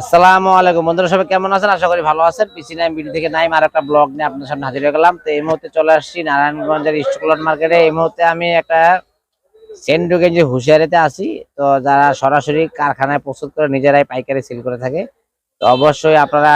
আসসালামু আলাইকুম। বন্ধুরা, সবাই কেমন আছেন? আশা করি ভালো আছেন। পিসি নাইম ভিডিও থেকে নাইম আর একটা ব্লগ নিয়ে আপনার সামনে হাজির হয়ে গেলাম। তো এই মুহূর্তে চলে আসছি নারায়ণগঞ্জের স্টকলট মার্কেটে এই মুহূর্তে আমি একটা সেন্ডু গেঞ্জি হুঁশিয়ারিতে আছি। তো যারা সরাসরি কারখানায় প্রস্তুত করে নিজেরাই পাইকারি সেল করে থাকে, তো অবশ্যই আপনারা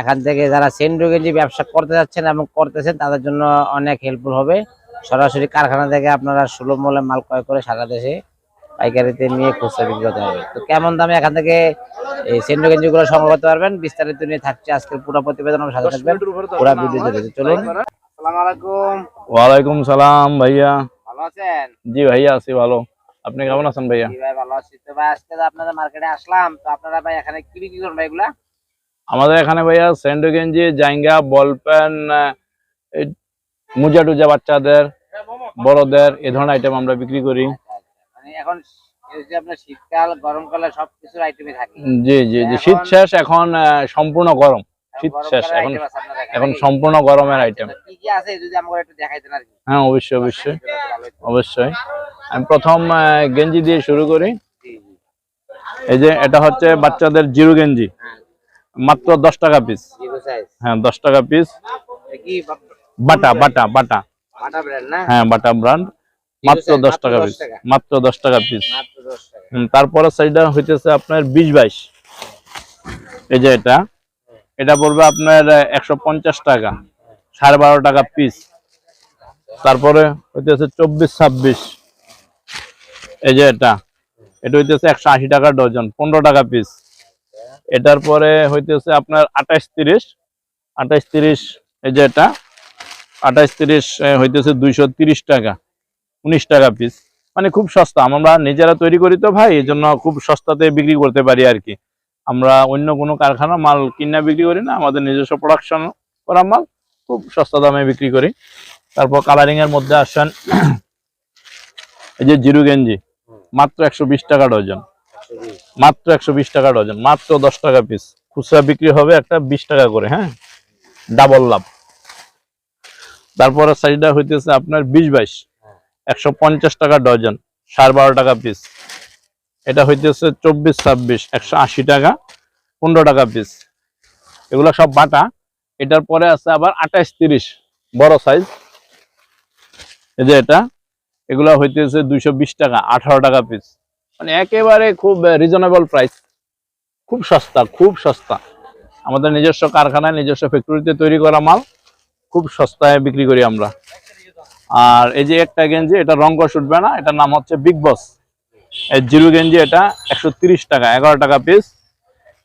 এখান থেকে যারা সেন্ডু গেঞ্জি ব্যবসা করতে যাচ্ছেন এবং করতেছেন, তাদের জন্য অনেক হেল্পফুল হবে। সরাসরি কারখানা থেকে আপনারা সুলভ মূল্যে মাল ক্রয় করে সারা দেশে পাইকারিতে নিয়ে খুচরা বিক্রি করতে হবে। তো কেমন দামে এখান থেকে এই সেন্ডো গেঞ্জি গুলো সংগ্রহ করতে পারবেন? বিস্তারিত নিয়ে থাকছে আজকের পুরো প্রতিবেদন আমার সাথে থাকবেন পুরো ভিডিও দেখতে চলুন। আসসালামু আলাইকুম। ওয়ালাইকুম সালাম ভাইয়া। ভালো আছেন? জি ভাইয়া আছি ভালো। আপনি কেমন আছেন ভাইয়া? জি ভাই ভালো আছি। তো ভাই আজকে তো আপনাদের মার্কেটে আসলাম। তো আপনারা ভাই এখানে কি বিক্রি করেন ভাই এগুলা? আমাদের এখানে ভাইয়া স্যান্ডো গেঞ্জি জাইঙ্গা বল পেন মুজা টুজা বাচ্চাদের বড়দের এ ধরনের আইটেম আমরা বিক্রি করি। এখন শীতকাল গরমকালে সবকিছুর আইটেমই থাকে। জি জি জি। শীত শেষ এখন সম্পূর্ণ গরম। শীত শেষ এখন এখানে। সম্পূর্ণ গরমের আইটেম কি কি আছে যদি আমাকে একটু দেখাইতেন আর কি? হ্যাঁ অবশ্যই অবশ্যই। অবশ্যই। আমি প্রথম গেঞ্জি দিয়ে শুরু করি। এই যে এটা হচ্ছে বাচ্চাদের জিরো গেঞ্জি। হ্যাঁ। মাত্র দশ টাকা পিস হ্যাঁ দশ টাকা পিস বাটা বাটা বাটা হ্যাঁ বাটা ব্র্যান্ড মাত্র দশ টাকা পিস মাত্র দশ টাকা পিস তারপরে সাইডটা হইতেছে আপনার বিশ বাইশ। এই যে এটা এটা পড়বে আপনার একশো পঞ্চাশ টাকা সাড়ে বারো টাকা পিস তারপরে হইতেছে চব্বিশ ছাব্বিশ। এই যে এটা এটা হইতেছে একশো আশি টাকা ডজন পনেরো টাকা পিস এটার পরে হইতেছে আপনার আঠাইশ তিরিশ আঠাইশ তিরিশ এই যে এটা আঠাইশ তিরিশ হইতেছে দুইশো তিরিশ টাকা। উনিশ টাকা পিস মানে খুব সস্তা। আমরা নিজেরা তৈরি করি তো ভাই এই জন্য খুব সস্তাতে বিক্রি করতে পারি আর কি। আমরা অন্য কোনো কারখানা মাল কিনা বিক্রি করি না, আমাদের নিজস্ব প্রোডাকশন করা মাল খুব সস্তা দামে বিক্রি করি। তারপর কালারিং এর মধ্যে আসেন এই যে জিরু গেঞ্জি। মাত্র একশো বিশ টাকা ডজন। মাত্র একশো বিশ টাকা ডজন। মাত্র দশ টাকা পিস খুচরা বিক্রি হবে একটা বিশ টাকা করে হ্যাঁ? ডাবল লাভ। তারপরে সাইডটা হইতেছে আপনার বিশ বাইশ। একশো পঞ্চাশ টাকা ডজন, সাড়ে বারো টাকা পিস এটা হইতেছে চব্বিশ, ছাব্বিশ, একশো আশি টাকা, পনেরো টাকা পিস এগুলো সব বাটা। এটার পরে আছে আবার আঠাইশ তিরিশ, বড় সাইজ এই যে এটা, এগুলো হইতেছে দুইশো বিশ টাকা, আঠারো টাকা পিস মানে একেবারে খুব রিজনেবল প্রাইস খুব সস্তা খুব সস্তা। আমাদের নিজস্ব কারখানায়, নিজস্ব ফ্যাক্টরিতে তৈরি করা মাল, খুব সস্তায় বিক্রি করি আমরা। আর এই যে একটা গেঞ্জি, এটা রং কষ উঠবে না, এটার নাম হচ্ছে বিগ বস এই জিরো গেঞ্জি এটা একশো টাকা, এগারো টাকা পিস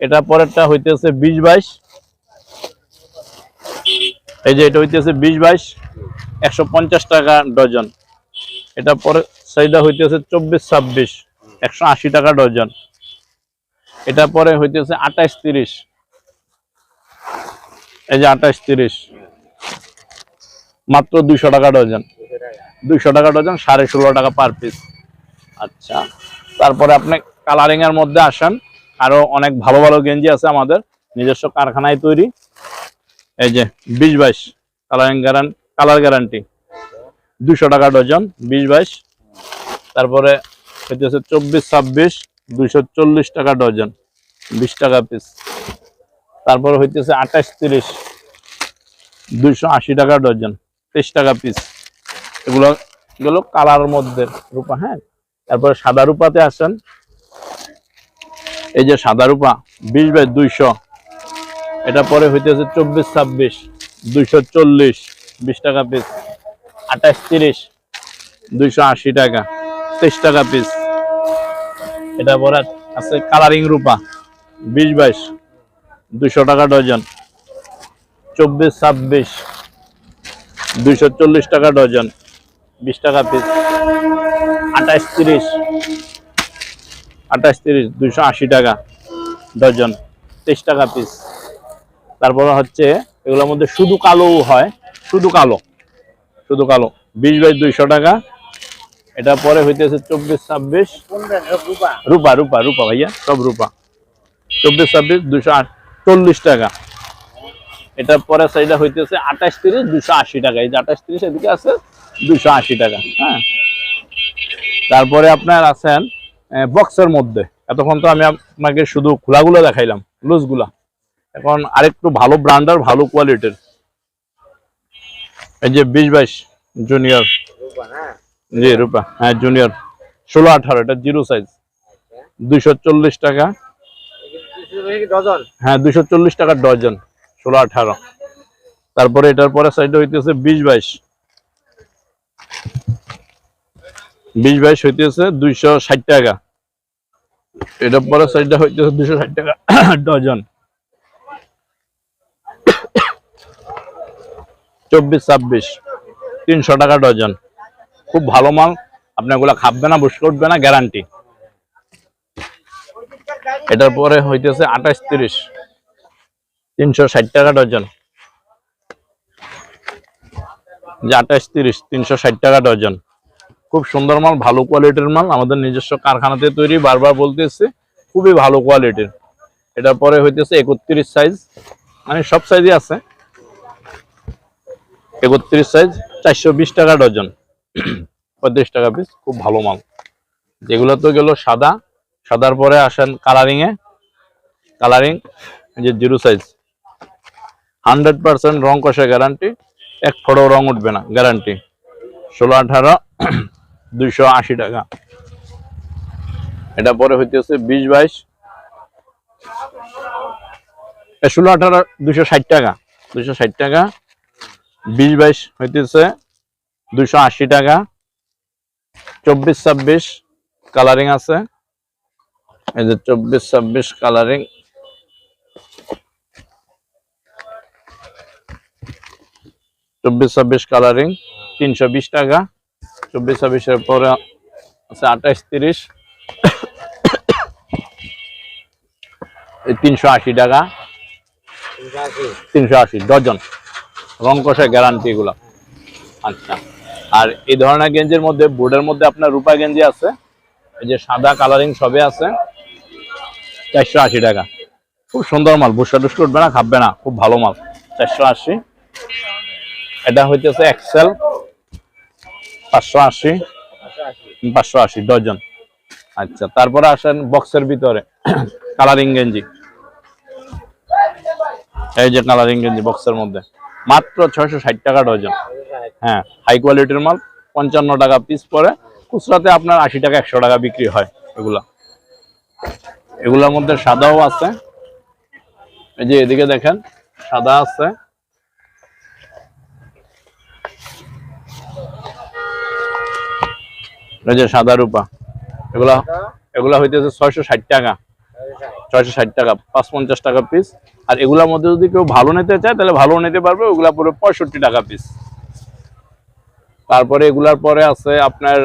এটা পরেরটা হইতেছে বিশ বাইশ। এই যে এটা হইতেছে বিশ বাইশ, একশো পঞ্চাশ টাকা ডজন। এটা পরে সেইটা হইতেছে চব্বিশ ছাব্বিশ, একশো আশি টাকা ডজন। এটা পরে হইতেছে আঠাইশ তিরিশ। এই যে আঠাইশ তিরিশ। মাত্র দুইশো টাকা ডজন। দুইশো টাকা ডজন, সাড়ে ষোলো টাকা পার পিস আচ্ছা তারপরে আপনি কালারিং এর মধ্যে আসেন। আরও অনেক ভালো ভালো গেঞ্জি আছে আমাদের, নিজস্ব কারখানায় তৈরি। এই যে বিশ বাইশ কালারিং গ্যারান্টি কালার গ্যারান্টি দুইশো টাকা ডজন, বিশ বাইশ। তারপরে হচ্ছে চব্বিশ, ছাব্বিশ, দুইশো চল্লিশ টাকা ডজন, বিশ টাকা পিস তারপরে হইতেছে আঠাশ, তিরিশ, দুইশো আশি টাকা ডজন। তেইশ টাকা পিস এগুলো এগুলো কালার মধ্যে রূপা হ্যাঁ? তারপরে সাদা রূপাতে আসেন। এই যে সাদা রূপা, বিশ বাই দুইশো। এটা পরে হইতেছে চব্বিশ, ছাব্বিশ, দুইশো চল্লিশ, বিশ টাকা পিস আঠাশ, তিরিশ, দুইশো আশি টাকা, তেইশ টাকা পিস এটা পরে আছে কালারিং রূপা, বিশ বাইশ, দুইশো টাকা ডজন চব্বিশ, ছাব্বিশ দুইশো চল্লিশ টাকা ডজন, বিশ টাকা পিস আঠাশ তিরিশ আঠাশ তিরিশ, দুইশো আশি টাকা ডজন, তেইশ টাকা পিস তারপরে হচ্ছে, এগুলোর মধ্যে শুধু কালো হয়, শুধু কালো শুধু কালো, বিশ বাই দুইশো টাকা। এটা পরে হইতেছে চব্বিশ ছাব্বিশ। রূপা রূপা রূপা রূপা ভাইয়া, সব রূপা। চব্বিশ ছাব্বিশ দুশো চল্লিশ টাকা। এটা পরে সাইডা হইতেছে আঠাশ তিরিশ দুশো আশি টাকা। এই যে আঠাশ তিরিশ এদিকে আছে দুশো আশি টাকা হ্যাঁ? তারপরে আপনার আছেন বক্সের মধ্যে। এতক্ষণ তো আমি আপনাকে শুধু খোলাগুলো দেখাইলাম লুজগুলা এখন আরেকটু ভালো ব্র্যান্ডার ভালো কোয়ালিটির এই যে বিশ বাইশ জুনিয়র জি রূপা হ্যাঁ জুনিয়র ষোলো আঠারো এটা জিরো সাইজ দুইশো চল্লিশ টাকা। হ্যাঁ দুইশো চল্লিশ টাকা ডজন ষোলো, আঠারো। তারপরে এটার পরে সাইডে হইতেছে বিশ, বাইশ। বিশ, বাইশ হইতেছে দুইশো ষাট টাকা। এটার পরে সাইডটা হইতেছে দুইশো ষাট টাকা ডজন। চব্বিশ, ছাব্বিশ, তিনশো টাকা ডজন। খুব ভালো মাল। আপনি ওগুলা খাবে না বসে উঠবে না গ্যারান্টি এটার পরে হইতেছে আঠাশ, তিরিশ। তিনশো ষাট টাকা ডজন। যে আঠাশ, তিরিশ, তিনশো ষাট টাকা ডজন। খুব সুন্দর মাল, ভালো কোয়ালিটির মাল। আমাদের নিজস্ব কারখানাতে তৈরি, বারবার বলতেছে, খুবই ভালো কোয়ালিটির। এটার পরে হইতেছে একত্রিশ সাইজ মানে সব সাইজই আছে। একত্রিশ সাইজ চারশো বিশ টাকা ডজন। পঁয়ত্রিশ টাকা পিস খুব ভালো মাল। যেগুলো তো গেল সাদা। সাদার পরে আসেন কালারিংয়ে কালারিং যে জিরো সাইজ হান্ড্রেড পার্সেন্ট রং কষে গ্যারান্টি এক ফোড়ো রং উঠবে না গ্যারান্টি ষোলো, আঠারো, দুইশো আশি টাকা। এটা পরে হইতেছে বিশ, বাইশ। ষোলো, আঠারো, দুইশো ষাট টাকা। দুইশো ষাট টাকা। বিশ, বাইশ হইতেছে দুইশো আশি টাকা। চব্বিশ, ছাব্বিশ কালারিং আছে। এই যে চব্বিশ, ছাব্বিশ কালারিং চব্বিশ ছাব্বিশ কালারিং তিনশো বিশ টাকা। চব্বিশ ছাব্বিশের পরে আছে আঠাশ তিরিশ। তিনশো আশি টাকা। তিনশো আশি, ডজন। রং কষা গ্যারান্টি এগুলা আচ্ছা। আর এই ধরনের গেঞ্জির মধ্যে, বোর্ডের মধ্যে আপনার রূপা গেঞ্জি আছে। এই যে সাদা কালারিং সবে আছে। চারশো আশি টাকা। খুব সুন্দর মাল বুসা টুসা উঠবে না খাবে না। খুব ভালো মাল। চারশো আশি। এটা হইতেছে এক্সেল পাঁচশো আশি পাঁচশো আশি, ডজন। আচ্ছা তারপরে আসেন বক্সের ভিতরে কালারিং গেঞ্জি। এই যে কালারিং গেঞ্জি বক্সের মধ্যে, মাত্র ছয়শো ষাট টাকা ডজন। হ্যাঁ হাই কোয়ালিটির মাল, পঞ্চান্ন টাকা পিস পরে, খুচরাতে আপনার আশি টাকা, একশো টাকা বিক্রি হয় এগুলা। এগুলোর মধ্যে সাদাও আছে। এই যে এদিকে দেখেন, সাদা আছে। এই যে সাদা রূপা। এগুলা এগুলা হইতেছে ছয়শো ষাট টাকা। ছয়শো ষাট টাকা পাঁচ পঞ্চাশ টাকা পিস আর এগুলার মধ্যে যদি কেউ ভালো নিতে চায় তাহলে ভালো নিতে পারবে ওগুলা পুরো পঁয়ষট্টি টাকা পিস তারপরে এগুলার পরে আছে আপনার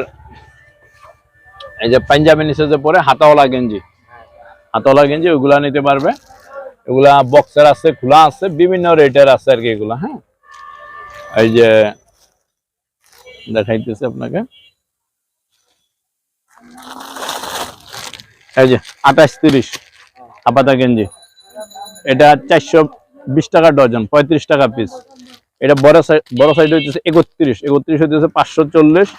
এই যে পাঞ্জাবি নিচে পরে হাতাওয়ালা গেঞ্জি। হাতাওয়ালা গেঞ্জি ওগুলা নিতে পারবে। এগুলা বক্সের আছে খোলা আছে বিভিন্ন রেটের আছে আর কি এগুলা হ্যাঁ? এই যে দেখাইতেছে আপনাকে। এই যে, আঠাশ তিরিশ হাপাতা গেঞ্জি। এটা চারশো বিশ টাকা ডজন, পঁয়ত্রিশ টাকা পিস এটা বড় সাইড বড় সাইড হচ্ছে একত্রিশ একত্রিশ হচ্ছে পাঁচশো চল্লিশ,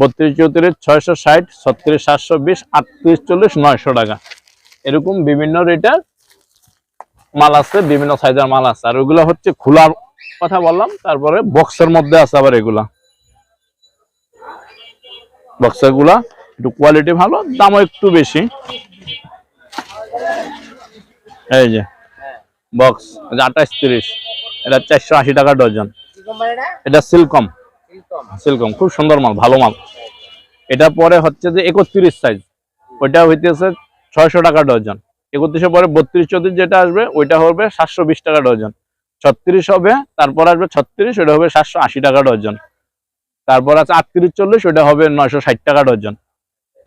বত্রিশ চৌত্রিশ, ছয়শো ষাট, ছত্রিশ সাতশো বিশ, আটত্রিশ চল্লিশ, নয়শো টাকা। এরকম বিভিন্ন রেটের মাল আছে, বিভিন্ন সাইজের মাল আছে। আর ওগুলো হচ্ছে খোলার কথা বললাম, তারপরে বক্সের মধ্যে আছে আবার এগুলা। বক্সেরগুলা একটু কোয়ালিটি ভালো, দামও একটু বেশি। এই যে বক্স আঠাশ তিরিশ, এটা চারশো আশি টাকা ডজন এটা সিলকম সিলকম খুব সুন্দর মাল, ভালো মাল। এটা পরে হচ্ছে যে একত্রিশ সাইজ ওইটা হইতেছে ছয়শো টাকা ডজন একত্রিশের পরে বত্রিশ চৌত্রিশ যেটা আসবে, ওইটা হবে সাতশো বিশ টাকা ডজন ছত্রিশ হবে, তারপর আসবে ছত্রিশ ওটা হবে সাতশো আশি টাকা ডজন তারপর আছে আটত্রিশ চল্লিশ ওটা হবে নয়শো ষাট টাকা ডজন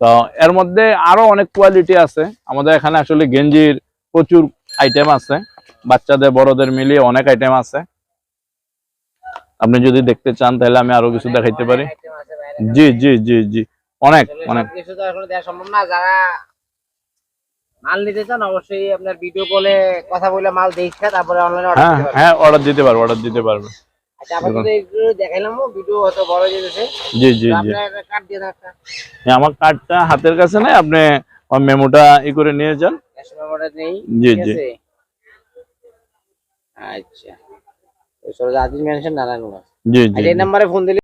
তো এর মধ্যে আরও অনেক কোয়ালিটি আছে। আমাদের এখানে আসলে গেঞ্জির প্রচুর আইটেম আছে। বাচ্চাদের বড়দের মিলিয়ে অনেক আইটেম আছে। আপনি যদি দেখতে চান তাহলে আমি আরও কিছু দেখাইতে পারি। জি জি জি জি। অনেক অনেক। কিছু তো দেওয়া সম্ভব না। যারা মাল নিতে চান অবশ্যই আপনার ভিডিও কলে কথা বলে মাল দেখে তারপরে অনলাইনে অর্ডার হ্যাঁ দিতে পারবেন। হ্যাঁ অর্ডার দিতে পারবে অর্ডার দিতে পারবে। আচ্ছা হয়ে জি জি জি। আমার কার্ডটা হাতের কাছে নাই আপনি মেমোটা ই করে নিয়ে যান। নেই জি, জি। আচ্ছা। জি জি আচ্ছা এই নাম্বারে ফোন দিলে?